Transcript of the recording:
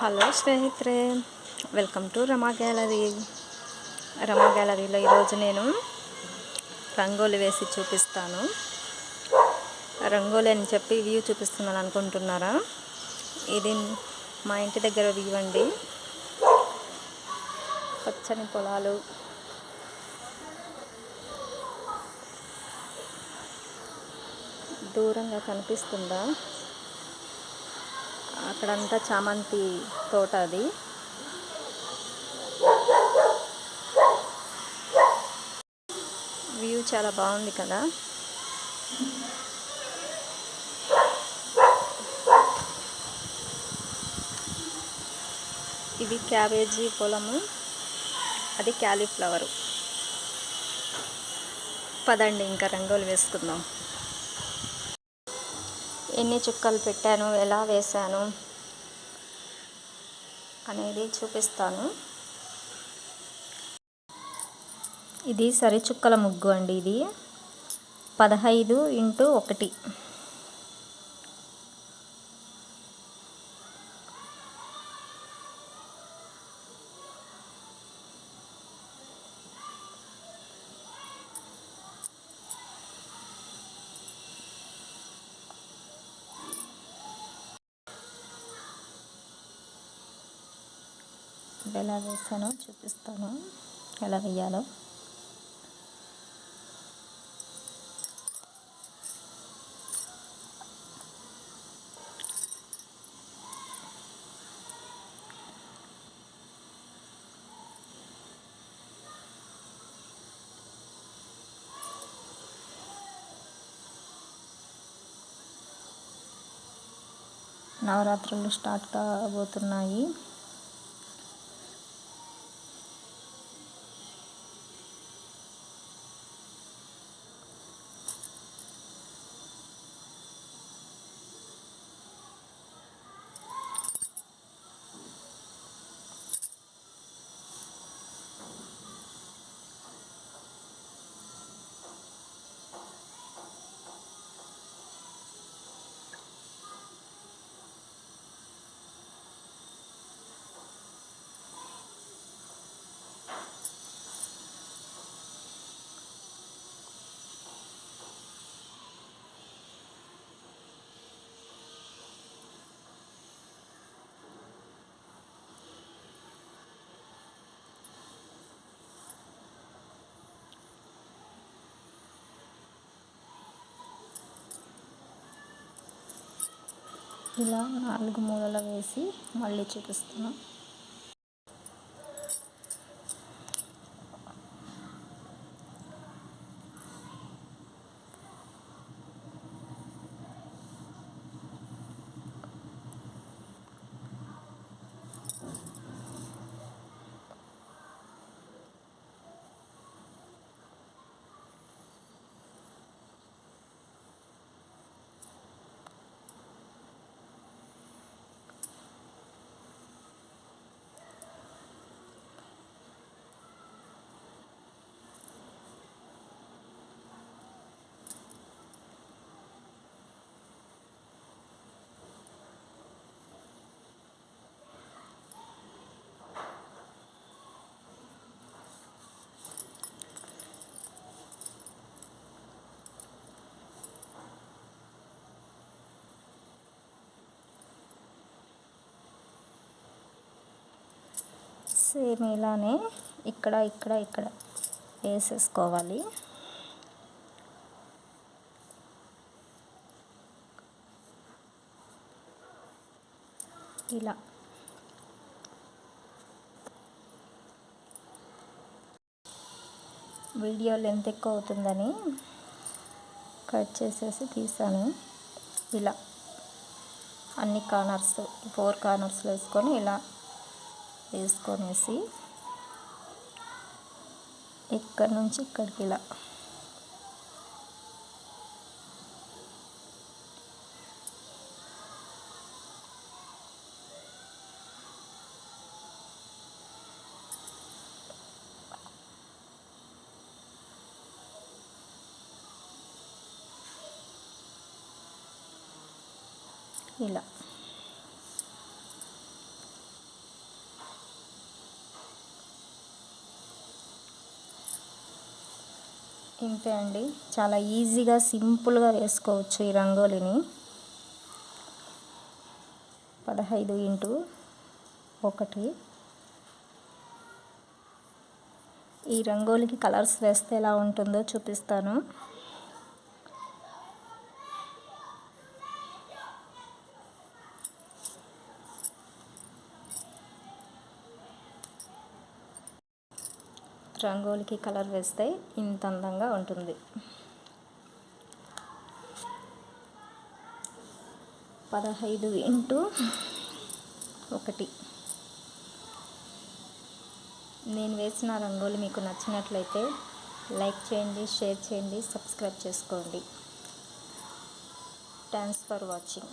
Hello స్నేహితురే welcome to Rama gallery. Rama గ్యాలరీలో ఈరోజు నేను రంగోలి వేసి చూపిస్తాను. రంగోలి అని చెప్పి వ్యూ చూపిస్తున్నాను అనుకుంటున్నారా? ఇది మా ఇంటి దగ్గర వ్యూ అండి. పచ్చని పొలాలు. దూరంగా కనిపిస్తుందా? అక్కడంతా చామంతి తోట అది. వ్యూ చాలా బాగుంది కదా. ఇది క్యాబేజీ పొలము అది క్యాలీఫ్లవరు. పదండి ఇంకా రంగోలు వేసుకుందాం. ఎన్ని చుక్కలు పెట్టాను ఎలా వేశాను అనేది చూపిస్తాను. ఇది సరిచుక్కల ముగ్గు అండి ఇది. పదహైదు ఇంటూ ఒకటి. ఎలా వేసానో చూపిస్తాను. ఎలా వేయాలో. నవరాత్రులు స్టార్ట్ కాబోతున్నాయి. ఇలా నాలుగు మూలలు వేసి మళ్ళీ చూపిస్తున్నాం. సేమ్ ఇలానే ఇక్కడ ఇక్కడ ఇక్కడ వేసేసుకోవాలి. ఇలా. వీడియో లెంత్ ఎక్కువ అవుతుందని కట్ చేసేసి తీసాను. ఇలా. అన్ని కార్నర్స్ ఫోర్ కార్నర్స్లో వేసుకొని ఇలా. వేసుకొనేసి ఇక్కడ నుంచి ఇక్కడికి ఇలా. ఇలా. ఇంతే అండి. చాలా ఈజీగా సింపుల్గా వేసుకోవచ్చు ఈ రంగోలిని. పదహైదు ఇంటూ ఒకటి. ఈ రంగోలికి కలర్స్ వేస్తే ఎలా ఉంటుందో చూపిస్తాను. రంగోలికి కలర్ వేస్తే ఇంత అందంగా ఉంటుంది. పదహైదు ఇంటూ ఒకటి. నేను వేసిన రంగోలి మీకు నచ్చినట్లయితే లైక్ చేయండి షేర్ చేయండి సబ్స్క్రైబ్ చేసుకోండి. Thanks for watching.